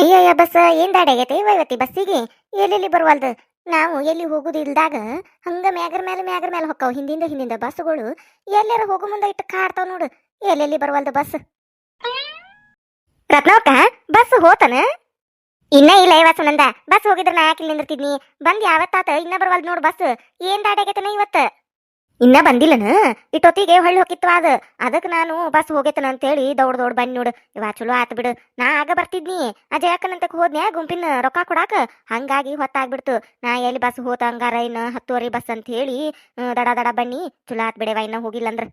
ಅಯ್ಯಯ್ಯ ಬಸ್, ಏನ್ ದಾಡಿ ಆಗೈತೆ? ಇವತ್ತಿ ಬಸ್ಸಿಗೆ? ಎಲ್ಲೆಲ್ಲಿ ಬರುವಲ್ದು? ನಾವು ಎಲ್ಲಿ ಹೋಗುದು ಇಲ್ದಾಗ ಹಂಗ ಮ್ಯಾಗರ್ ಮೇಲೆ ಮ್ಯಾಗರ್ ಮೇಲೆ ಹೊಕ್ಕಾವ್. ಹಿಂದಿಂದ ಹಿಂದಿಂದ ಬಸ್ಸುಗಳು ಎಲ್ಲಾರ ಹೋಗೋ ಮುಂದೆ ಇಟ್ಟು ಕಾಡ್ತಾವ್ ನೋಡು. ಎಲ್ಲೆಲ್ಲಿ ಬರುವಲ್ದು ಬಸ್? ರತ್ನವಕ್ಕ, ಬಸ್ ಹೋತನ? ಇನ್ನ ಇಲ್ಲ ಇವ ಸುನಂದ. ಬಸ್ ಹೋಗಿದ್ರ ನಾ ಯಾಕೆ ಇಲ್ಲಿ ನಿಂದಿರ್ತಿದ್ನಿ? ಬಂದ್ ಯಾವತ್ತಾತ ಇನ್ನ ಬರವಲ್ದು ನೋಡು ಬಸ್. ಏನ್ ದಾಡಿ ಇವತ್ತು ಇವತ್ತ? ಇನ್ನ ಬಂದಿಲ್ಲನ? ಇಟ್ಟೊತ್ತಿಗೆ ಹೊಳ್ಳಿ ಹೋಗಿತ್ತು ಅದ. ಅದಕ್ಕೆ ನಾನು ಬಸ್ ಹೋಗಿತನ ಅಂತ ಹೇಳಿ ದೌಡ್ ದೌಡ್ ಬನ್ನಿ ನೋಡು. ಇವಾ ಚಲೋ ಆತ್ ಬಿಡು. ನಾ ಆಗ ಬರ್ತಿದ್ನಿ. ಅಜಯಕ್ಕನಂತಕ್ ಹೋದ್ನ್ಯಾ ಗುಂಪಿನ ರೊಕ್ಕ ಕೊಡಾಕ? ಹಂಗಾಗಿ ಹೊತ್ತಾಗ್ಬಿಡ್ತು. ನಾ ಎಲ್ಲಿ ಬಸ್ ಹೋತ ಹಂಗಾರ ಇನ್ನ ಹತ್ತುವರೆ ಬಸ್ ಅಂತ ಹೇಳಿ ದಡ ದಡ ಬನ್ನಿ. ಚಲೋ ಆತ್ ಬಿಡವ ಇನ್ನ ಹೋಗಿಲ್ಲ ಅಂದ್ರ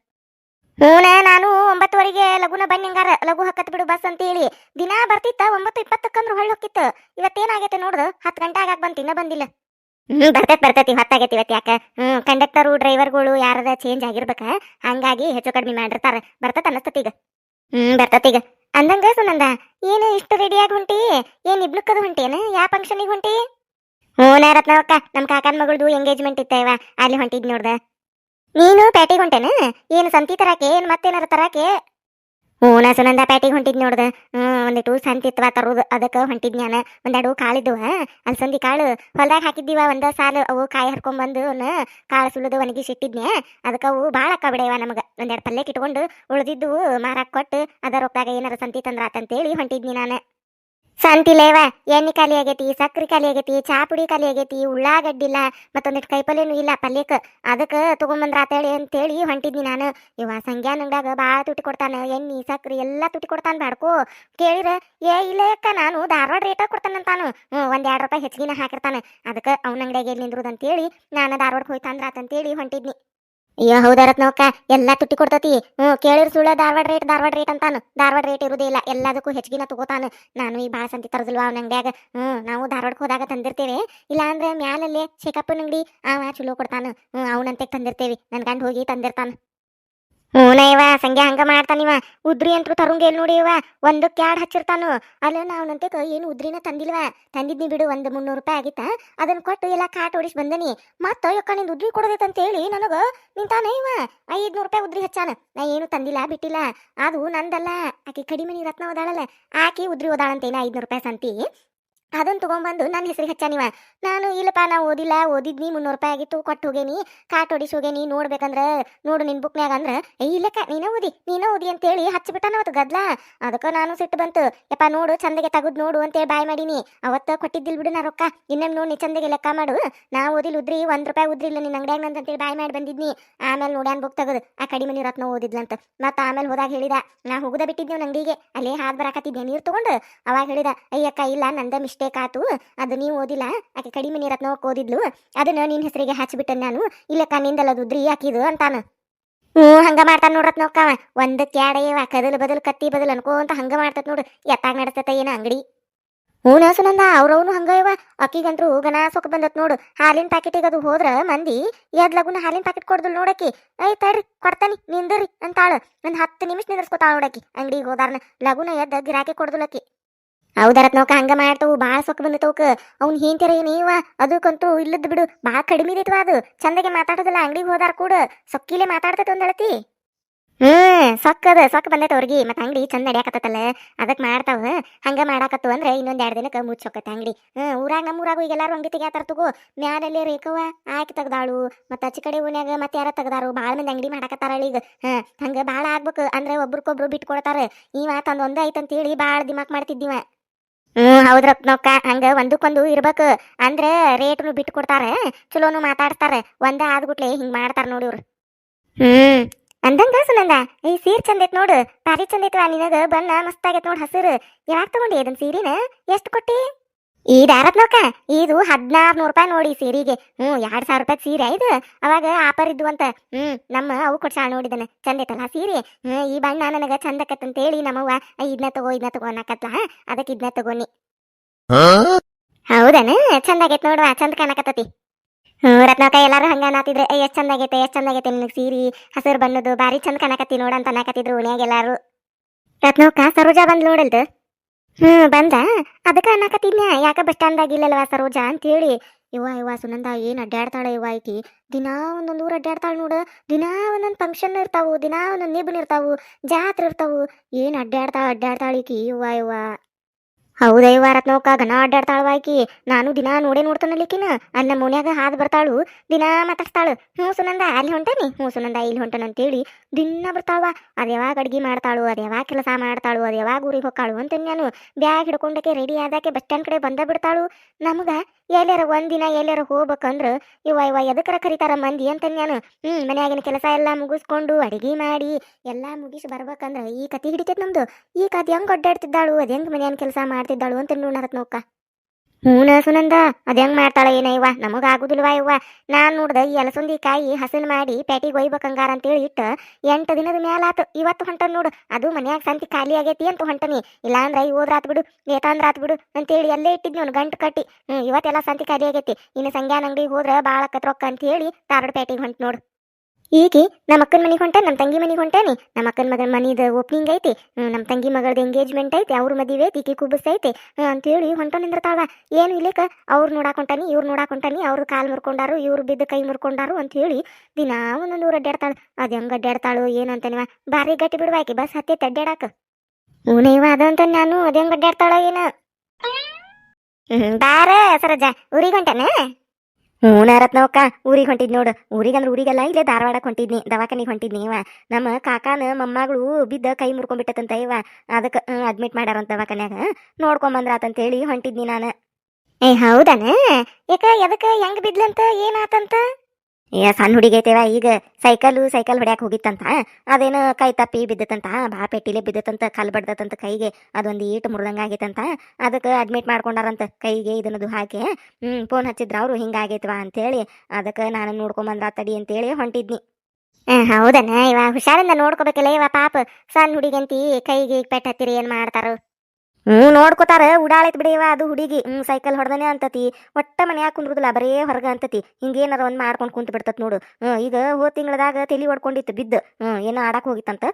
ಹೂನ, ನಾನು ಒಂಬತ್ತುವರೆಗೆ ಲಗುನ ಬನ್ನಿ ಹಂಗಾರ ಲಘು ಹಕ್ಕತ್ ಬಿಡು ಬಸ್ ಅಂತ ಹೇಳಿ ದಿನಾ ಬರ್ತಿತ್ತ, ಒಂಬತ್ತು ಇಪ್ಪತ್ತಕ್ಕಂದ್ರೆ ಹೊಳ್ಳಿ ಹೋಗಿತ್ತು. ಇವತ್ತೇನಾಗೈತೆ ನೋಡ್ದು ಹತ್ತು ಗಂಟೆ ಆಗಾಕ್ ಬಂತು, ಇನ್ನ ಬಂದಿಲ್ಲ. ಹ್ಮ್, ಬರ್ತೈತಿ ಬರ್ತೈತಿ ಹೊತ್ತಾಗೈತಿ ಇವತ್ತು ಯಾಕ? ಹ್ಮ್, ಕಂಡಕ್ಟರು, ಡ್ರೈವರ್ಗಳು ಯಾರದ ಚೇಂಜ್ ಆಗಿರ್ಬೇಕ? ಹಂಗಾಗಿ ಹೆಚ್ಚು ಕಡಿಮೆ ಮಾಡಿರ್ತಾರ. ಬರ್ತೈತ ಅನಸ್ತತಿ ಈಗ. ಬರ್ತೈತಿ ಈಗ. ಅಂದಂಗ ಸುನಂದ ಏನು ಇಷ್ಟು ರೆಡಿಯಾಗಿ ಹೊಂಟಿ? ಏನ್ ಇಬ್ಲುಕ್ಕದು ಹೊಂಟೇನ ಯಾವ ಫಂಕ್ಷನಿಗೆ ಹೊಂಟಿ? ಹ್ಞೂ ರತ್ನವಕ್ಕ ನಮ್ಮ ಕಾಕನ ಮಗಳದು ಎಂಗೇಜ್ಮೆಂಟ್ ಇತ್ತವ ಅಲ್ಲಿ ಹೊಂಟಿದ್ ನೋಡ್ದ. ನೀನು ಪ್ಯಾಟಿಗೆ ಹೊಂಟೇನ? ಏನು ಸಂತಿ ತರಾಕೆ, ಏನು ಮತ್ತೇನಾರ ತರಾಕೆ? ಹ್ಞೂ ನಾ ಸುನಂದ ಪ್ಯಾಟಿಗೆ ಹೊಂಟಿದ್ ನೋಡ್ದ. ಒಂದು ಒಂದಿಟ್ಟು ಸಂತಿ ಇತ್ತವ ತರೋದು ಅದಕ್ಕೆ ಹೊಂಟಿದ್ ನಾನು ಒಂದೆರಡು ಕಾಳಿದ್ವ ಅಲ್ಸಂದಿ ಕಾಳು, ಹೊಲ್ದಾಗ ಹಾಕಿದ್ದೀವ ಒಂದು ಸಾಲು, ಅವು ಕಾಯಿ ಹರ್ಕೊಂಬಂದು ಅವನ್ನ ಕಾಳು ಸುಲಿದು ಒಣಗಿ ಇಟ್ಟಿದ್ನೆ ಅದಕ್ಕೆ ಅವು ಭಾಳ ಬಿಡವ ನಮಗೆ. ಒಂದೆರಡು ಪಲ್ಯಕ್ಕೆ ಇಟ್ಕೊಂಡು ಉಳಿದಿದ್ದು ಮಾರಾಕ್ ಕೊಟ್ಟು ಅದ ರೊಕ್ಕಾಗ ಏನಾರ ಸಂತಿ ತಂದ್ರಾತಂತೇಳಿ ಹೊಂಟಿದ್ನಿ ನಾನು. ಸಂತಿಲೇವ ಎಣ್ಣೆ ಖಾಲಿ ಆಗೈತಿ, ಸಕ್ರೆ ಖಾಲಿ ಆಗೈತಿ ಚಾ ಪುಡಿ ಖಾಲಿ ಆಗೈತಿ ಉಳ್ಳಾಗಡ್ಡಿಲ್ಲ ಮತ್ತೊಂದಿಟ್ಟು ಕೈಪಲ್ಯನೂ ಇಲ್ಲ ಪಲ್ಯಕ್ಕೆ ಅದಕ್ಕೆ ತಗೊಂಬಂದ್ರಾತೇಳಿ ಅಂತೇಳಿ ಹೊಂಟಿದ್ನಿ ನಾನು. ಇವ ಸಂಗ್ಯಾನ ಅಂಗಡ್ಯಾಗ ಭಾಳ ತುಟಿ ಕೊಡ್ತಾನ, ಎಣ್ಣೆ, ಸಕ್ರೆ ಎಲ್ಲ ತುಟಿ ಕೊಡ್ತಾನ ಬಾಡ್ಕೋ ಕೇಳಿರ ಏ ಇಲ್ಲ ಅಕ್ಕ, ನಾನು ಧಾರವಾಡ ರೇಟ ಕೊಡ್ತಾನಂತಾನು ಹ್ಞೂ ಒಂದ್ ಎರಡು ರೂಪಾಯಿ ಹೆಚ್ಚಿಗೆನ ಹಾಕಿರ್ತಾನೆ. ಅದಕ್ಕೆ ಅವ್ನ ಅಂಗಡಿಯಾಗ ಎಲ್ಲಿ ನಿಂದ್ರುದು ಅಂತೇಳಿ ನಾನು ಧಾರವಾಡಕ್ಕೆ ಹೋಯ್ತಂದ್ರಾತಂತೇಳಿ ಹೊಂಟಿದ್ನಿ. ಅಯ್ಯೋ, ಹೌದಾ ರತ್ನವಕ್ಕ ಎಲ್ಲ ತುಟ್ಟಿ ಕೊಡ್ತತಿ. ಹ್ಞೂ ಕೇಳಿರ್ ಸುಳ್ಳ ಧಾರವಾಡ ರೇಟ್ ಧಾರವಾಡ ರೇಟ್ ಅಂತಾನು. ಧಾರವಾಡ ರೇಟ್ ಇರುದೇ ಇಲ್ಲ, ಎಲ್ಲದಕ್ಕೂ ಹೆಚ್ಚಿಗೆನ ತಗೋತಾನು. ನಾನು ಈ ಭಾಳ ಸಂತಿ ತರದಿಲ್ವಾ ಅವ್ನ ಅಂಗಡಿಯಾಗ. ಹ್ಞೂ ನಾವು ಧಾರವಾಡಕ್ಕೆ ಹೋದಾಗ ತಂದಿರ್ತೇವೆ. ಇಲ್ಲ ಅಂದ್ರೆ ಮ್ಯಾಲಲ್ಲೇ ಶೇಖಪ್ಪನ ಅಂಗಡಿ ಅವ ಚಲೋ ಕೊಡ್ತಾನು. ಹ್ಞೂ ಅವನಂತೆ ತಂದಿರ್ತೇವೆ. ನನ್ನ ಗಂಡ ಹೋಗಿ ತಂದಿರ್ತಾನ. ಹ್ಞೂನ ಇವ ಸಂಗ್ಯಾ ಹಂಗ ಮಾಡ್ತಾನಿವ ಉದ್ರಿ ಅಂತೂ ತರುಂಗೇಲ್ ನೋಡಿ ಇವ ಒಂದು ಕ್ಯಾಡ್ ಹಚ್ಚಿರ್ತಾನು. ಅಲ್ಲ ನಾವನಂತೆ ಏನು ಉದ್ರಿನ ತಂದಿಲ್ವ. ತಂದಿದ್ನಿ ಬಿಡು, ಒಂದು ಮುನ್ನೂರು ರೂಪಾಯಿ ಆಗಿತ್ತ. ಅದನ್ನ ಕೊಟ್ಟು ಎಲ್ಲ ಕಾಟ್ ಓಡಿಸಿ ಬಂದನಿ. ಮತ್ತ ಯಕ್ಕ ನಿಂದು ಉದ್ರಿ ಕೊಡೋದೈತೆ ಅಂತೇಳಿ ನನಗ ನಿಂತಾನೆ ಇವ ಐದ್ನೂರು ರೂಪಾಯಿ ಉದ್ರಿ ಹಚ್ಚಾನ. ನಾ ಏನು ತಂದಿಲ್ಲ, ಬಿಟ್ಟಿಲ್ಲ. ಅದು ನಂದಲ್ಲ. ಆಕೆ ಕಡಿಮೆ ರತ್ನ ಓದಾಳಲ್ಲ ಆಕೆ ಉದ್ರಿ ಓದಾಳಂತೇನ ಐದ್ನೂರು ರೂಪಾಯಿ ಸಂತಿ. ಅದನ್ನ ತೊಗೊಂಬಂದು ನನ್ನ ಹೆಸರಿಗೆ ಹಚ್ಚಾನಿವ ನಾನು ಇಲ್ಲಪ್ಪ ನಾ ಓದಿಲ್ಲ, ಓದಿದ್ನಿ, ಮುನ್ನೂರು ರೂಪಾಯಿ ಆಗಿತ್ತು ಕೊಟ್ಟು ಹೋಗೇನಿ, ಕಾಟ್ ಹೊಡಿಸಿ ಹೋಗೇನಿ, ನೋಡ್ಬೇಕಂದ್ರೆ, ನೋಡು ನಿನ್ ಬುಕ್ನ್ಯಾಗ ಅಂದ್ರೆ, ಏ ಇಲ್ಲಕ್ಕ, ನೀನೇ ಓದಿ, ನೀನ ಓದಿ ಅಂತೇಳಿ ಹಚ್ಚಿಬಿಟ್ಟಾನ ಅವತ್ತು ಗದ್ಲ. ಅದಕ್ಕೆ ನಾನು ಸಿಟ್ಟು ಬಂತು, ಯಪ್ಪ ನೋಡು, ಚಂದಗೆ ತಗದ್ ನೋಡು ಅಂತೇಳಿ ಬಾಯ್ ಮಾಡೀನಿ. ಅವತ್ತ ಕೊಟ್ಟಿದ್ದಿಲ್ ಬಿಡು ನಾ ರೊಕ್ಕ ಇನ್ನೊಮ್ಮೆ ನೋಡಿ ಚಂದಗೆ ಲೆಕ್ಕ ಮಾಡು. ನಾ ಓದಿಲ್ ಉದ್ರಿ, ಒಂದ್ ರೂಪಾಯಿ ಉದ್ರಿ ನಿನ್ನ ಅಂಗಡಿಯಾಗ ಅಂಗಡ್ಯಾಗ ಅಂತೇಳಿ ಬಾಯ್ ಮಾಡಿ ಬಂದಿದ್ನಿ. ಆಮೇಲೆ ನೋಡ್ಯಾನ್ ಬುಕ್ ತಗದು, ಆ ಕಡಿಮೆ ನೀರು ರತ್ನ ಓದಿದ್ಲಂತ. ಮತ್ತ ಆಮೇಲೆ ಹೋದಾಗ ಹೇಳಿದ, ನಾ ಹೋಗದ ಬಿಟ್ಟಿದ್ದೆ ಅಂಗಡಿಗೆ. ಅಲ್ಲೇ ಹಾದ್ ಬರಾಕತ್ತಿದ್ದೆ, ನೀರು ತಗೊಂಡು. ಅವಾಗ ಹೇಳಿದ, ಅಯ್ಯಕ್ಕ ಇಲ್ಲ, ನಂದ ಮಿಸ್ಟೇಕ್ ಆತು ಅದು ನೀವು ಓದಿಲ್ಲ? ಆಕೆ ಕಡಿಮೆ ನೀರತ್ನ ರತ್ನ ಓದಿದ್ಲು. ಅದನ್ನ ನಿನ್ನ ಹೆಸರಿಗೆ ಹಚ್ಚಿಬಿಟ್ಟೆ ನಾನು. ಇಲ್ಲಕ್ಕ ನಿಂದಲ್ಲದು ಉದ್ರಿ ಹಾಕಿದು ಅಂತಾನ. ಹ್ಞೂ, ಹಂಗ ಮಾಡ್ತಾನ ನೋಡತ್ ನೋಕ್ಕವ ಒಂದ್ ಎರಡೇವ ಕದಲ್ ಬದಲ್, ಕತ್ತಿ ಬದಲ್ ಅನ್ಕೋಂತ ಹಂಗ ಮಾಡ್ತತ್ ನೋಡು. ಎತ್ತಾಗ ನಡತೈತ ಏನ ಅಂಗಡಿ? ಹ್ಞೂ ಸುನಂದ ಅವ್ರವ್ನು ಹಂಗ ಇವ. ಅಕ್ಕಿಗಂತ್ರು ಗನ ಸೊಕ್ ಬಂದತ್ ನೋಡು. ಹಾಲಿನ ಪ್ಯಾಕೆಟಿಗೆ ಅದು ಹೋದ್ರ ಮಂದಿ ಎದ್ ಲಗುನ ಹಾಲಿನ ಪ್ಯಾಕೆಟ್ ಕೊಡ್ದಲ್ ನೋಡಕ್ಕಿ ಐ ತಡ್ರಿ, ಕೊಡ್ತಾನಿ, ನಿಂದ್ರಿ ಅಂತಾಳ. ಒಂದ್ ಹತ್ತು ನಿಮಿಷ ನಿಂದ್ರಸ್ಕೊತಾಳ ನೋಡಕ್ಕಿ ಅಂಗಡಿಗೆ ಹೋದಾರ್ನ ಲಗುನ ಎದ್ದ ಗಿರಾಕಿ ಕೊಡ್ದಲಕ್ಕಿ ಹೌದರತ್ ನೋಕ, ಹಂಗ ಮಾಡ್ತವು, ಬಾಳ ಸೊಕ್ಕ ಬಂದತವಕ ಅವ್ನ್ ಹೇಂತಿರ ಏನೇವ ಅದಕ್ಕಂತೂ ಇಲ್ಲದ್ ಬಿಡು, ಬಾಳ ಕಡಿಮೆ ಇದೈತವ ಅದು. ಚಂದಗೆ ಮಾತಾಡೋದಿಲ್ಲ, ಅಂಗಡಿಗೆ ಹೋದಾರ ಕೂಡ ಸೊಕ್ಕಿಲೆ ಮಾತಾಡ್ತೈತೆ ಒಂದಳತಿ ಹ್ಮ್ ಸೊಕ್ಕದ ಸೊಕ್ಕ ಬಂದೈತೆ ಅವ್ರಿಗೆ, ಮತ್ತೆ ಅಂಗಡಿ ಚಂದ ನಡ್ಯಾಕತ್ತಲ್ಲ ಅದಕ್ಕೆ ಮಾಡ್ತಾವ ಹಂಗ ಮಾಡಾಕತ್ತು ಅಂದ್ರೆ ಇನ್ನೊಂದ್ ಎರಡು ದಿನಕ್ಕೆ ಮುಚ್ಚೋಕತ್ತೆ ಅಂಗಡಿ. ಹ್ಮ್ ಊರಾಗ ನಮ್ಮ ಊರಾಗ ಈಗ ಎಲ್ಲಾರು ಅಂಗಡಿ ತೆಗಿಯಾತಾರ ತಗೋ, ಮ್ಯಾಲಲ್ಲಿ ರೇಖವ ಆಯ್ಕೆ ತೆಗ್ದಾಳು, ಮತ್ತೆ ಅಚ್ಚ ಕಡೆ ಊನ್ಯಾಗ ಮತ್ತೆ ಯಾರ ತೆಗ್ದಾರು ಭಾಳ ಮಂದಿ ಅಂಗಡಿ ಮಾಡಾಕತ್ತಾರ ಈಗ ಹ್ಮ್ ಹಂಗ ಭಾಳ ಆಗ್ಬೇಕು, ಅಂದ್ರೆ ಒಬ್ರಿಗೊಬ್ರು ಬಿಟ್ಕೊಡ್ತಾರ ಇವ ತಂದ ಒಂದೇ ಐತಂತೇಳಿ ಭಾಳ ದಿಮಾಕ್ ಮಾಡ್ತಿದ್ದಿವ. ಹ್ಮ್, ಹೌದ್ರ ಹಂಗ ಒಂದಕ್ಕೊಂದು ಇರ್ಬೇಕು. ಅಂದ್ರೆ ರೇಟ್ನು ಬಿಟ್ಟು ಕೊಡ್ತಾರೆ. ಚಲೋನು ಮಾತಾಡ್ತಾರೆ. ಒಂದೇ ಆದ್ಗುಟ್ಲೆ ಹಿಂಗ್ ಮಾಡ್ತಾರ ನೋಡಿ ಇವ್ರು. ಹ್ಮ್. ಅಂದಂಗ ಸುನಂದ, ಈ ಸೀರೆ ಚಂದ ಐತ್ ನೋಡು. ಭಾರಿ ಚಂದ ಐತ್ವಾ ನಿನಗ. ಬಣ್ಣ ಮಸ್ತ್ ಆಗೈತ್ ನೋಡ್ ಹಸಿರು. ಯಾವಾಗ ತಗೊಂಡಿ ಅದನ್ ಸೀರೆನ? ಎಷ್ಟು ಕೊಟ್ಟಿ? ಈ ದಾರತ್ ನೋಕ ಇದು ಹದಿನಾರು ನೂರು ರೂಪಾಯಿ ನೋಡಿ ಸೀರೆಗೆ. ಹ್ಞೂ ಎರಡ್ ಸಾವಿರ ರೂಪಾಯಿ ಸೀರೆ ಇದು ಅವಾಗ ಆಫರ್ ಇದ್ದು ಅಂತ. ಹ್ಞೂ ನಮ್ಮ ಅವು ಕೊಡ್ಸಾಳ ನೋಡಿದನ. ಚಂದ ಐತಲ್ಲ ಸೀರೆ? ಹ್ಞೂ ಈ ಬಣ್ಣ ನನಗೆ ಚಂದ ಆಕತ್ತಂತೇಳಿ ನಮ್ಮವ್ವ ಇದನ್ನ ಇದ್ನ ತಗೋ ಇದನ್ನ ತಗೋ ಅನ್ನಕತ್ಲ? ಅದಕ್ಕೆ ಇದನ್ನ ತಗೋನಿ ಹೌದನ? ಚಂದ ಆಗೈತೆ ನೋಡುವ ಚಂದ ಕಾಣಕತ್ತತಿ. ಹ್ಞೂ ರತ್ನಕ ಎಲ್ಲರೂ ಹಂಗ ಅನ್ನತಿದ್ರೆ ಎಷ್ಟು ಚಂದ ಆಗೈತೆ ಚಂದಾಗೈತೆ ಚಂದ ಆಗೈತೆ ನಿನಗೆ ಸೀರೆ? ಹಸಿರು ಬಣ್ಣದು ಭಾರಿ ಚಂದ ಕಾಣಕತ್ತಿ ನೋಡಂತ ಅನ್ನಕತ್ತಿದ್ರು ಓಣ್ಯಾಗ ಎಲ್ಲರೂ. ರತ್ನಕ್ಕ ಸರೋಜಾ ಬಂದು ನೋಡಲ್ದು? ಹ್ಮ್, ಬಂದ. ಅದಕ್ಕ ಅನ್ನಕತ್ತಿದ್ನ ಯಾಕ ಬಸ್ ಸ್ಟ್ಯಾಂಡ್ದಾಗ ಇಲ್ಲಲ್ವಾ ಸರೋಜಾ ಅಂತೇಳಿ. ಇವ ಇವ ಸುನಂದ, ಏನ್ ಅಡ್ಡಾಡ್ತಾಳೆ ಇವ ಐತಿ ದಿನಾ ಒಂದೊಂದು ಊರ್ ಅಡ್ಡಾಡ್ತಾಳ ನೋಡು. ದಿನಾ ಒಂದೊಂದು ಫಂಕ್ಷನ್ ಇರ್ತಾವು, ದಿನಾ ಒಂದೊಂದ್ ನಿಬ್ನ ಇರ್ತಾವು, ಜಾತ್ರೆ ಇರ್ತಾವು. ಏನ್ ಅಡ್ಡಾಡ್ತಾಳ ಅಡ್ಡಾಡ್ತಾಳ ಈಕಿ? ಇವ ಇವ ಹೌದೈವ ನೋಕ ಘನ ಅಡ್ಡಾಡ್ತಾಳವ ಆಕಿ. ನಾನು ದಿನಾ ನೋಡೇ ನೋಡ್ತಾನಲ್ಲಿಕಿನ ಅಲ್ಲಿ ನಮ್ಮ ಮನ್ಯಾಗ ಹಾದ್ ಬರ್ತಾಳು. ದಿನಾ ಮಾತಾಡ್ತಾಳು ಹ್ಞೂ ಸುನಂದ, ಅಲ್ಲಿ ಹೊಂಟನಿ? ಹ್ಞೂ ಸುನಂದ, ಇಲ್ಲಿ ಹೊಂಟನ ಅಂತೇಳಿ ದಿನ ಬರ್ತಾಳವ ಅದು ಯಾವಾಗ ಅಡ್ಗೆ ಮಾಡ್ತಾಳು, ಅದು ಯಾವಾಗ ಕೆಲಸ ಮಾಡ್ತಾಳು, ಅದು ಯಾವಾಗ ಊರಿಗೆ ಹೋಗ್ತಾಳು ಅಂತ ನಾನು. ಬ್ಯಾಗ್ ಹಿಡ್ಕೊಂಡಕ್ಕೆ ರೆಡಿ ಆದಾಕೆ ಬಸ್ ಸ್ಟ್ಯಾಂಡ್ ಕಡೆ ಬಂದ ಬಿಡ್ತಾಳು. ನಮಗ ಎಲ್ಲಾರ ಒಂದಿನ ಎಲ್ಲಾರ ಹೋಗ್ಬೇಕಂದ್ರ, ಇವ ಇವ ಎದಕ್ಕರ ಕರಿತಾರ ಮಂದಿ ಅಂತ ನಾನು ಹ್ಮ್, ಮನೆಯಾಗಿನ ಕೆಲಸ ಎಲ್ಲ ಮುಗಿಸ್ಕೊಂಡು ಅಡಿಗೆ ಮಾಡಿ ಎಲ್ಲಾ ಮುಗಿಸಿ ಬರ್ಬೇಕಂದ್ರ ಈ ಕತೆ ಹಿಡಿತೈತ್ ನಮ್ದು. ಈ ಕತೆ ಹೆಂಗ್ ಅಡ್ಡಾಡ್ತಿದ್ದಾಳು ಅದು ಹೆಂಗ್ ಮನ್ಯಾನ ಕೆಲಸ ಮಾಡ್ತಿದ್ದಾಳು ಅಂತ ನೋಡತ್ ನೋಕ ಹೂನ ಸುನಂದ, ಅದ್ ಹೆಂಗ್ ಮಾಡ್ತಾಳ ಏನ ನಮಗ ಆಗುದಿಲ್ವಾ ಇವ್ವ? ನಾನ್ ನೋಡ್ದ ಈ ಅಲಸಂದಿ ಕಾಯಿ ಹಸನ್ ಮಾಡಿ ಪ್ಯಾಟಿಗೆ ಒಯ್ಬೇಕಂಗಾರ ಅಂತೇಳಿ ಇಟ್ಟ ಎಂಟು ದಿನದ ಮ್ಯಾಲಾತು. ಇವತ್ತು ಹೊಂಟನ್ ನೋಡು. ಅದು ಮನ್ಯಾಗ ಸಂತಿ ಖಾಲಿ ಆಗೈತಿ ಅಂತ ಹೊಂಟನಿ. ಇಲ್ಲಾಂದ್ರ ಹೋದ್ರಾತ್ ಬಿಡು, ನೇತಾಂದ್ರಾತ್ ಬಿಡು ಅಂತೇಳಿ ಅಲ್ಲೇ ಇಟ್ಟಿದ್ನಿ ಅವ್ನು ಗಂಟು ಕಟ್ಟಿ. ಹ್ಮ್, ಇವತ್ತೆಲ್ಲ ಸಂತಿ ಖಾಲಿ ಆಗೈತಿ. ಇನ್ನು ಸಂಗ್ಯಾನ ಅಂಗಡಿಗೆ ಹೋದ್ರ ಬಾಳ ಕತ್ರೊಕ್ಕ ಅಂತ ಹೇಳಿ ತಾರಡ್ ಪ್ಯಾಟಿಗೆ ಹೊಂಟ್ ನೋಡು. ಈಗಿ ನಮ್ಮ ಅಕ್ಕನ ಮನೆಗೆ ಹೊಂಟಾನೆ ನಮ್ಮ ತಂಗಿ ಮನೆಗೆ ಹೊಂಟೇನಿ. ನಮ್ಮ ಅಕ್ಕನ ಮಗನ ಮನಿದ ಓಪನಿಂಗ್ ಐತಿ. ನಮ್ಮ ತಂಗಿ ಮಗಳದ ಎಂಗೇಜ್ಮೆಂಟ್ ಐತಿ ಅವ್ರ ಮದುವೆ ಐತಿ ಐತಿ. ಹ್ಮ್, ಅಂತೇಳಿ ಹೊಂಟ ನಿಂದಿರ್ತಾಳ. ಏನು ಇಲ್ಲಿಕ? ಅವ್ರು ನೋಡಾಕ್ ಹೊಂಟಾನಿ ಇವ್ರು ನೋಡಾಕ್ ಹೊಂಟಾನಿ ಅವ್ರು ಕಾಲು ಮುರ್ಕೊಂಡಾರು ಇವ್ರು ಬಿದ್ದು ಕೈ ಮುರ್ಕೊಂಡಾರು ಅಂತ ಹೇಳಿ ದಿನಾ ಒಂದೊಂದು ಊರು ಅಡ್ಡಾಡ್ತಾಳು ಅದು ಹೆಂಗ್ ಅಡ್ಡಾಡ್ತಾಳು ಏನಂತಾನಿವ ಬಾರಿ ಗಟ್ಟಿ ಬಿಡುವ ಆಕಿ ಬಸ್ ಹತ್ತಿ ಅಡ್ಡಾಡಾಕ ಊನೇವ ಅದಂತ ನಾನು ಅದು ಹೆಂಗ ಅಡ್ಡಾಡ್ತಾಳ ಏನ. ಹ್ಮ್ ಬಾರ ಸರಜ ಊರಿಗೆ ಹೊಂಟಾನ? ಹ್ಞೂ ನಾರತ್ನವಕ್ಕ ಊರಿಗೆ ಹೊಂಟಿದ್ ನೋಡು. ಊರಿಗಂದ್ರೆ ಊರಿಗೆಲ್ಲ ಇಲ್ಲೇ ಧಾರವಾಡಕ್ಕೆ ಹೊಂಟಿದ್ನಿ, ದವಾಖಾನಿಗೆ ಹೊಂಟಿದ್ನಿ ಇವ. ನಮ್ಮ ಕಾಕಾನ ಮೊಮ್ಮಗಳು ಬಿದ್ದ ಕೈ ಮುರ್ಕೊಂಡ್ಬಿಟ್ಟತಂತ ಇವ. ಅದಕ್ಕೆ ಅಡ್ಮಿಟ್ ಮಾಡ್ಯಾರಂತ ದವಾಖಾನ್ಯಾಗ. ನೋಡ್ಕೊಂಬಂದ್ರಾತಂತ ಹೇಳಿ ಹೊಂಟಿದ್ನಿ ನಾನು. ಏ, ಹೌದನ? ಯಾಕ ಎದಕ್ಕೆ ಹೆಂಗ್ ಬಿದ್ಲಂತ, ಏನಾತಂತ? ಏ ಸಣ್ಣ ಹುಡುಗಿ ಐತೆವ ಈಗ ಸೈಕಲ್ ಸೈಕಲ್ ಹೊಡ್ಯಾಕ ಹೋಗಿತ್ತಂತ, ಅದೇನು ಕೈ ತಪ್ಪಿ ಬಿದ್ದತಂತ ಬಾ ಪೆಟ್ಟಿಲೆ ಬಿದ್ದತಂತ, ಕಲ್ ಬಡ್ದತಂತ ಕೈಗೆ ಅದೊಂದು ಈಟು ಮುರ್ದಂಗ ಆಗೈತಂತ, ಅದಕ್ಕೆ ಅಡ್ಮಿಟ್ ಮಾಡ್ಕೊಂಡಾರಂತ ಕೈಗೆ ಇದನ್ನದು ಹಾಕಿ ಹ್ಞೂ ಫೋನ್ ಹಚ್ಚಿದ್ರ ಅವ್ರು ಹಿಂಗಾಗೈತವ ಅಂತೇಳಿ, ಅದಕ್ಕೆ ನಾನು ನೋಡ್ಕೊಂಬಂದ ತಡಿ ಅಂತೇಳಿ ಹೊಂಟಿದ್ನಿ. ಹೌದನ, ಇವ ಹುಷಾರಿಂದ ನೋಡ್ಕೋಬೇಕಲ್ಲ, ಇವ ಪಾಪ ಸಣ್ಣ ಹುಡುಗಂತಿ ಕೈಗೆ ಪೆಟ್ಟು ಹತ್ತಿರಿ ಏನು ಮಾಡ್ತಾರ. ಹ್ಞೂ ನೋಡ್ಕೋತಾರ, ಉಡಾಳೈತ್ ಬಿಡಿ ಇವ ಅದು ಹುಡುಗಿ. ಹ್ಞೂ ಸೈಕಲ್ ಹೊಡೆದನೆ ಅಂತತಿ. ಒಟ್ಟ ಮನ್ಯಾಗ ಕುಂದ್ರುದಿಲ್ಲ, ಬರೇ ಹೊರಗ ಅಂತತಿ. ಹಿಂಗೇನಾರ ಒಂದ್ ಮಾಡ್ಕೊಂಡು ಕುಂತ ಬಿಡ್ತತ್ ನೋಡು. ಹ್ಞೂ, ಈಗ ಹೋದ ತಿಂಗಳದಾಗ ತಲೆ ಹೊಡ್ಕೊಂಡಿತ್ತು ಬಿದ್ದು. ಹ್ಞೂ, ಏನೋ ಆಡಕ್ ಹೋಗಿತ್ತಂತ.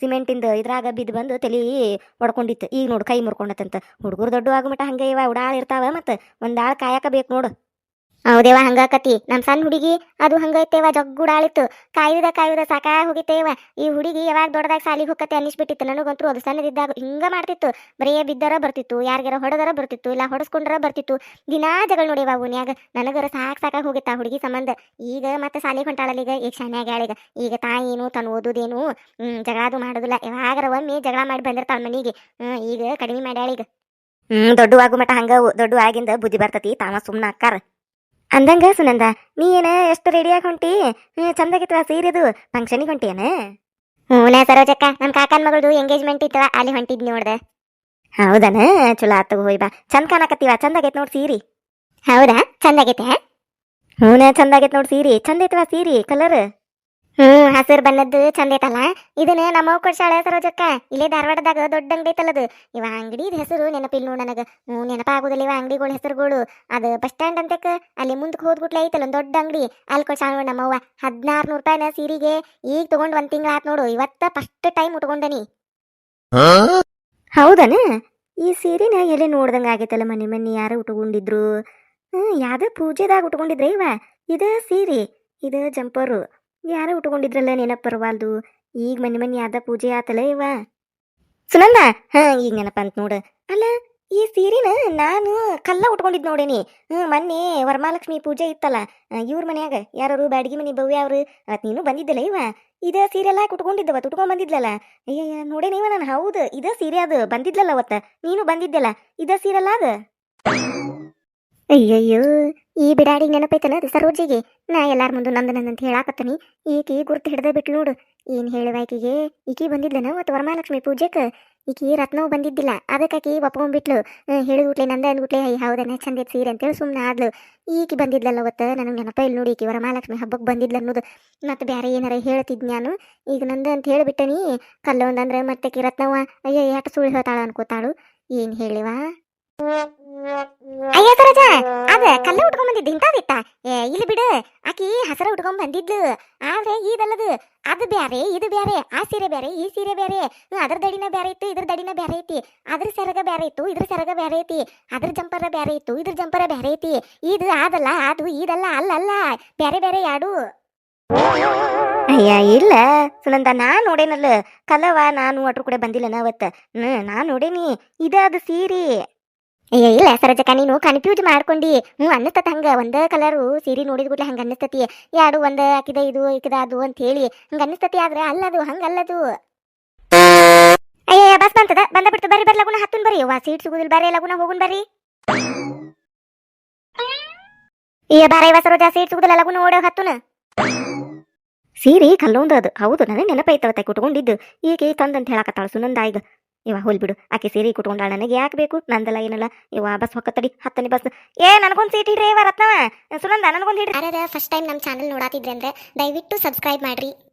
ಸಿಮೆಂಟಿಂದ ಇದ್ರಾಗ ಬಿದ್ದು ಬಂದು ತಲಿ ಹೊಡ್ಕೊಂಡಿತ್ತು ಈಗ ನೋಡು, ಕೈ ಮುರ್ಕೊಂಡತ್ತಂತ. ಹುಡುಗರು ದೊಡ್ಡ ಆಗಮಟ ಹಂಗೆ ಇವ, ಉಡಾಳ ಇರ್ತಾವ ಮತ್ತು ಒಂದು ಆಳು ಕಾಯಕ ಬೇಕು ನೋಡು. ಹೌದೇವ ಹಂಗಾಕತಿ ನಮ್ಮ ಸಣ್ಣ ಹುಡುಗಿ ಅದು ಹಂಗೈತೇವ ಜಗ್ಗುಡಾಳಿತ್ತು. ಕಾಯುದ ಕಾಯುದ ಸಾಕಾ ಹೋಗಿತೇವ ಈ ಹುಡುಗಿ ಯಾವಾಗ ದೊಡ್ಡದಾಗ ಸಾಲಿಗೆ ಹೋಗತ್ತೆ ಅನ್ನಿಸ್ಬಿಟ್ಟಿತ್ತು. ನನಗಂತೂ ಅದು ಸಣ್ಣದಿದ್ದಾಗ ಹಿಂಗ ಮಾಡ್ತಿತ್ತು. ಬರೀ ಬಿದ್ದರ ಬರ್ತಿತ್ತು ಯಾರಿಗಾರ ಹೊಡೆದರ ಬರ್ತಿತ್ತು, ಇಲ್ಲ ಹೊಡಸ್ಕೊಂಡ್ರ ಬರ್ತಿತ್ತು. ದಿನಾ ಜಗಳ ನೋಡಿವ ಉನ್ಯಾಗ ನನಗರ ಸಾಕ್ ಸಾಕಾಗಿ ಹೋಗಿತ್ತ ಹುಡುಗಿ ಸಂಬಂಧ. ಈಗ ಮತ್ತೆ ಸಾಲಿಗೆ ಹೊಂಟಾಳಲ್ಲ ಈಗ ಈಗ ಶಾನ್ಯಾಗ ಈಗ ತಾಯಿನು ತನ್ನ ಓದುದೇನು, ಹ್ಮ್ ಜಗಳಾದು ಮಾಡೋದಿಲ್ಲ. ಯಾವಾಗರ ಒಮ್ಮೆ ಜಗಳ ಮಾಡಿ ಬಂದಿರ್ತಾಳ ಮನಿಗೆ. ಈಗ ಕಡಿಮೆ ಮಾಡ್ಯಾಳಿಗ. ಹ್ಮ್ ದೊಡ್ಡ ಆಗು ಮಟ ಹಂಗ ದೊಡ್ಡ ಆಗಿಂದ ಬುದ್ಧಿ ಬರ್ತತಿ. ತಾವ ಸುಮ್ಮನ ಅಕ್ಕಾರ. ಅಂದಂಗ ಸುನಂದ ನೀ ಏನ ಎಷ್ಟು ರೆಡಿಯಾಗಿ ಹೊಂಟಿ? ಚಂದಾಗಿತ್ತು ಆ ಸೀರೆದು? ಫಂಕ್ಷನಿಗೆ ಹೊಂಟಿಯನ? ಹ್ಞೂ ಸರೋಜಕ್ಕ ನಮ್ಮ ಕಾಕನ ಮಗಳದು ಎಂಗೇಜ್ಮೆಂಟ್ ಇತ್ತು ಅಲ್ಲಿ ಹೊಂಟಿದ್ ನೋಡ್ದೆ ಹೌದನ? ಚಲೋ ಆತು ಹೋಯ್ ಬಾ. ಚಂದ ಕಾಣಕತ್ತೀವ? ಚಂದಾಗೈತೆ ನೋಡಿ ಸೀರಿ. ಹೌದಾ? ಚಂದಾಗೈತೆ ಹ್ಞೂ ಚಂದಾಗೈತೆ ನೋಡಿ ಸೀರಿ. ಚಂದ ಐತವ ಸೀರಿ ಕಲರ್ ಹ್ಮ್ ಹಸಿರು ಬಣ್ಣದ್ದು ಚಂದ ಐತಲ್ಲ? ಇದನ್ನ ನಮ್ಮ ಹೆಸರು ಸರೋಜಕ್ಕ. ಇಲ್ಲೇ ಧಾರವಾಡದಾಗ ದೊಡ್ಡ ಅಂಗಡಿ ಐತಲ್ಲದು. ಇವ ಅಂಗಡಿ ಹೆಸರು ನೆನಪಿಲ್ಲ ನೋಡ್ ನನಗ. ಹ್ಞೂ ನೆನಪಾಗುದಿಲ್ಲ ಇವ ಅಂಗಡಿಗಳ ಹೆಸರುಗಳು. ಅದು ಬಸ್ ಸ್ಟ್ಯಾಂಡ್ ಅಂತಕ್ಕ. ಅಲ್ಲಿ ಮುಂದಕ್ಕೆ ಹೋದ್ಬಿಟ್ಲೆ ಐತಲ್ಲ ಒಂದ್ ದೊಡ್ಡ ಅಂಗಡಿ. ಅಲ್ಲಿ ಕೊಡ್ಸಾಳ ನೋಡ್ ನಮ್ಮವ್ವ. ಹದಿನಾರು ರೂಪಾಯಿನ ಸೀರೆಗೆ ಈಗ ತಗೊಂಡ್ ಒಂದ್ ತಿಂಗಳ ಆತ್ ನೋಡು. ಇವತ್ತ ಫಸ್ಟ್ ಟೈಮ್ ಉಟ್ಕೊಂಡನಿ. ಹೌದನ? ಈ ಸೀರೆನ ಎಲ್ಲಿ ನೋಡ್ದಂಗ ಆಗೈತಲ್ಲ ಮನೆ ಮನೆ ಯಾರು ಉಟ್ಕೊಂಡಿದ್ರು? ಹ್ಮ್ ಯಾವ್ದೋ ಪೂಜೆದಾಗ ಉಟ್ಕೊಂಡಿದ್ರೆ ಇವ? ಇದ ಸೀರೆ. ಇದು ಜಂಪರು. ಯಾರೋ ಉಟ್ಕೊಂಡಿದ್ರಲ್ಲ ನೆನಪು ಬರವಾಲ್ದು? ಈಗ ಮನೆ ಮನೆ ಯಾವ್ದ ಪೂಜೆ ಆತಲ್ಲ ಇವ? ಸುನಂದ, ಹಾ, ಈಗ ನೆನಪಂತ ನೋಡು. ಅಲ್ಲ, ಈ ಸೀರೆನ ನಾನು ಕಲ್ಲ ಉಟ್ಕೊಂಡಿದ್ ನೋಡೇನಿ. ಹ್ಮ್, ಮೊನ್ನೆ ವರಮಹಾಲಕ್ಷ್ಮಿ ಪೂಜೆ ಇತ್ತಲ್ಲ ಇವ್ರ ಮನ್ಯಾಗ. ಯಾರು ಬ್ಯಾಡಗಿ ಮನಿ ಬವ್ಯ ಅವ್ರು, ಅವತ್ ನೀನು ಬಂದಿದ್ದಲ್ಲ ಇವ? ಇದ ಸೀರೆ ಎಲ್ಲ ಉಟ್ಕೊಂಡಿದ್ದವ ಉಟ್ಕೊಂಡ್ ಬಂದಿದ್ಲಲ್ಲ? ಅಯ್ಯ ನೋಡೇನಿ ಇವ ನಾನು, ಹೌದು, ಇದ ಸೀರೆ ಅದು ಬಂದಿದ್ಲಲ್ಲ ಅವತ್ತ, ನೀನು ಬಂದಿದ್ದಲ್ಲ, ಇದ ಸೀರೆಲ್ಲ ಅದು? ಅಯ್ಯಯ್ಯೋ, ಈ ಬಿಡಾಡಿ ನೆನಪೈತನ ಅದು ಸರೋಜಿಗೆ ನಾ ಎಲ್ಲಾರ ಮುಂದೆ ನಂದು ನಂದಂತ ಹೇಳಾಕತ್ತನಿ. ಈಕಿ ಗುರ್ತು ಹಿಡ್ದ ಬಿಟ್ಲು ನೋಡು. ಏನ್ ಹೇಳುವ ಆಕಿಗೆ ಈಕಿ ಬಂದಿದ್ಲನ ಮತ್ತು ವರಮಹಾಲಕ್ಷ್ಮಿ ಪೂಜೆಕ? ಈಕಿ ರತ್ನವು ಬಂದಿದ್ದಿಲ್ಲ. ಅದಕ್ಕಾಕಿ ಒಪ್ಕೊಂಡ್ಬಿಟ್ಲು ಗುಟ್ಲೆ, ನಂದ ಅಂದ್ಬಿಟ್ಲೆ ಅಯ್ಯ ಹೌದನ ಚಂದ ಸೀರೆ ಅಂತೇಳಿ ಸುಮ್ಮನೆ ಆದ್ಲು. ಈಕಿ ಬಂದಿದ್ಲಲ್ಲ ಅವತ್ತು? ನನಗೆ ನೆನಪ ಇಲ್ಲ ನೋಡಿ ಈಕಿ ವರಮಹಾಲಕ್ಷ್ಮಿ ಹಬ್ಬಕ್ಕೆ ಬಂದಿದ್ಲ ಅನ್ನೋದು. ಮತ್ತೆ ಬೇರೆ ಏನಾರ ಹೇಳ್ತಿದ್ ನಾನು ಈಗ ನಂದ ಅಂತ ಹೇಳಿಬಿಟ್ಟನಿ. ಕಲ್ಲೊಂದಂದ್ರೆ ಮತ್ತೆ ಕಿ ರತ್ನವ್ವ. ಅಯ್ಯ ಯಾಟ ಸುಳ್ಳು ಹೇಳ್ತಾಳ ಅನ್ಕೋತಾಳು. ಏನ್ ಹೇಳಿವಾ? ಅಯ್ಯ ಸರೋಜ, ಅದ ಕಲ್ಲ ಉಟ್ಕೊಂಡ್ ಬಂದಿದ್ದು ಇಂಥದಿತ್ತ ಇಲ್ಲಿ ಬಿಡು. ಆಕಿ ಹಸರ ಉಟ್ಕೊಂಡ್ ಬಂದಿದ್ಲು. ಆದ್ರೆ ಇದಲ್ಲದು, ಅದು ಬ್ಯಾರೆ, ಇದು ಬ್ಯಾರೆ, ಆ ಸೀರೆ ಬ್ಯಾರೆ, ಈ ಸೀರೆ ಬ್ಯಾರೆ, ಅದ್ರ ದಡಿನ ಬ್ಯಾರೆ ಇತ್ತು, ಇದ್ರ ದಡಿನ ಬ್ಯಾರೆ ಐತಿ, ಅದ್ರ ಸೆರಗ ಬ್ಯಾರೆ ಇತ್ತು, ಇದ್ರ ಸೆರಗ ಬ್ಯಾರೆ ಐತಿ, ಅದ್ರ ಜಂಪರ ಬ್ಯಾರೆ ಇತ್ತು, ಇದ್ರ ಜಂಪರ ಬ್ಯಾರೆ ಐತಿ, ಇದು ಅದಲ್ಲ, ಅದು ಇದಲ್ಲ, ಅಲ್ಲಲ್ಲ, ಬ್ಯಾರೆ ಬ್ಯಾರೆ ಯಾಡು. ಅಯ್ಯ, ಇಲ್ಲ. ಸುನಂದ ನಾ ನೋಡೇನಲ್ಲ. ಕಲವ ನಾನು ಅಟ್ರ ಕೂಡ ಬಂದಿಲ್ಲನ ಅವತ್ತ. ನಾ ನೋಡೇನಿ. ಇದ ಅದು ಸೀರೆ. ಏ ಇಲ್ಲ ಸರಜಕ್ಕ, ನೀನು ಕನ್ಫ್ಯೂಸ್ ಮಾಡ್ಕೊಂಡಿ. ಹ್ಞೂ, ಅನ್ನಸ್ತತ ಹಂಗ. ಒಂದೇ ಕಲರು ಸೀರೆ ನೋಡಿದ ಕೂಡಲೇ ಹಂಗ ಅನ್ನಿಸ್ತತಿ. ಯಾಡು ಒಂದ ಹಾಕಿದ, ಇದು ಇಕ್ಕಿದ ಅದು ಅಂತ ಹೇಳಿ ಹಂಗ ಅನ್ನಿಸ್ತತಿ, ಆದ್ರೆ ಅಲ್ಲದು, ಹಂಗ ಅಲ್ಲದು. ಅಯ್ಯ ಬಸ್ ಬಂತದ? ಬಂದ ಬಿಡ್ತು, ಬರ್ರಿ ಬರ್ರಿ, ಲಗುನ ಹತ್ತುನ್ ಬರ್ರಿ. ವಾ ಸೀಟ್ ಸಿಗುದಿಲ್ಲ ಬರ್ರಿ, ಲಗುನ ಹೋಗುನ್ ಬರ್ರಿ. ಏ ಬಾರ ಇವ ಸರೋಜ, ಸೀಟ್ ಸಿಗುದಿಲ್ಲ, ಲಗುನ ಓಡೋ ಹತ್ತುನ. ಸೀರಿ ಕಲ್ಲೊಂದು ಅದು. ಹೌದು, ನನಗೆ ನೆನಪೈತವತ್ತೆ ಕುಟ್ಕೊಂಡಿದ್ದು ಈಗ ತಂದಂತ ಹೇಳಕತ್ತಾಳ ಸುನಂದ ಈಗ. ಇವ ಹೋಲ್ ಬಿಡು, ಆಕೆ ಸೀರೆ ಕುಟ್ಕೊಂಡಾಳ ನನಗೆ ಯಾಕೆ ಬೇಕು? ನಂದಲ್ಲ ಏನಲ್ಲ? ಇವ ಬಸ್ ಹೊಕ್ಕತ್ತಡಿ ಹತ್ತನೇ ಬಸ್. ಏ, ನನಗೊಂದು ಸೀಟ್ ಇಡ್ರಿ ಇವ ರತ್ನವ. ಸುನಂದ, ನನಗೊಂದು ಇಡ್ರಿ ಫಸ್ಟ್ ಟೈಮ್ ನಮ್ಮ ಚಾನಲ್ ನೋಡಾತಿದ್ರೆ ಅಂದ್ರೆ ದಯವಿಟ್ಟು ಸಬ್ಸ್ಕ್ರೈಬ್ ಮಾಡ್ರಿ.